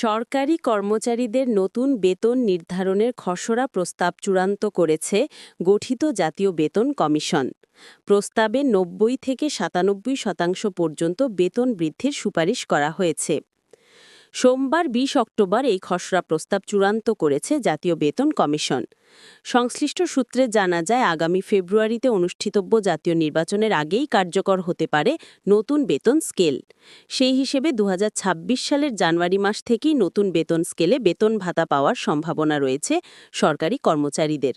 সরকারি কর্মচারীদের নতুন বেতন নির্ধারণের খসড়া প্রস্তাব চূড়ান্ত করেছে গঠিত জাতীয় বেতন কমিশন। প্রস্তাবে নব্বই থেকে সাতানব্বই শতাংশ পর্যন্ত বেতন বৃদ্ধির সুপারিশ করা হয়েছে। সোমবার ২০ অক্টোবর এই খসড়া প্রস্তাব চূড়ান্ত করেছে জাতীয় বেতন কমিশন। সংশ্লিষ্ট সূত্রে জানা যায়, আগামী ফেব্রুয়ারিতে অনুষ্ঠিতব্য জাতীয় নির্বাচনের আগেই কার্যকর হতে পারে নতুন বেতন স্কেল। সেই হিসেবে দু হাজার ছাব্বিশ সালের জানুয়ারি মাস থেকেই নতুন বেতন স্কেলে বেতন ভাতা পাওয়ার সম্ভাবনা রয়েছে সরকারি কর্মচারীদের।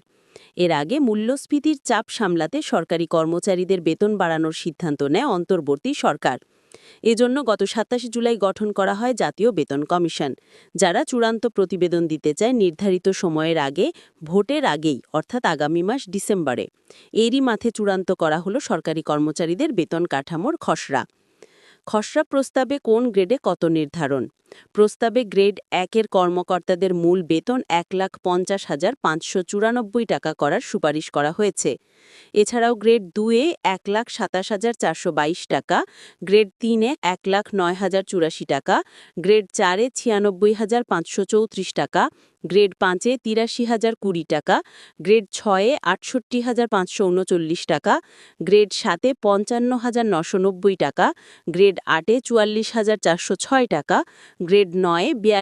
এর আগে মূল্যস্ফীতির চাপ সামলাতে সরকারি কর্মচারীদের বেতন বাড়ানোর সিদ্ধান্ত নেয় অন্তর্বর্তী সরকার। এজন্য গত সাতাশে জুলাই গঠন করা হয় জাতীয় বেতন কমিশন, যারা চূড়ান্ত প্রতিবেদন দিতে চায় নির্ধারিত সময়ের আগে, ভোটের আগেই, অর্থাৎ আগামী মাস ডিসেম্বরে। এরই মাথে চূড়ান্ত করা হলো সরকারি কর্মচারীদের বেতন কাঠামোর খসড়া। খসড়া প্রস্তাবে কোন গ্রেডে কত নির্ধারণ? প্রস্তাবে গ্রেড একের কর্মকর্তাদের মূল বেতন এক লাখ পঞ্চাশ হাজার পাঁচশো চুরানব্বই টাকা করার সুপারিশ করা হয়েছে। এছাড়াও গ্রেড দুয়ে এক লাখ সাতাশ হাজার চারশো বাইশ টাকা, গ্রেড তিনে এক লাখ নয় হাজার চুরাশি টাকা, গ্রেড চারে ছিয়ানব্বই হাজার পাঁচশো চৌত্রিশ টাকা গ্রেড পাঁচে তিরাশি হাজার কুড়ি টাকা, গ্রেড ছয়ে আটষট্টি হাজার পাঁচশো উনচল্লিশ টাকা, গ্রেড সাতে পঞ্চান্ন হাজার নশো নব্বই টাকা, গ্রেড আটে চুয়াল্লিশ হাজার চারশো ছয় টাকা, গ্রেড নয়ে বিয়া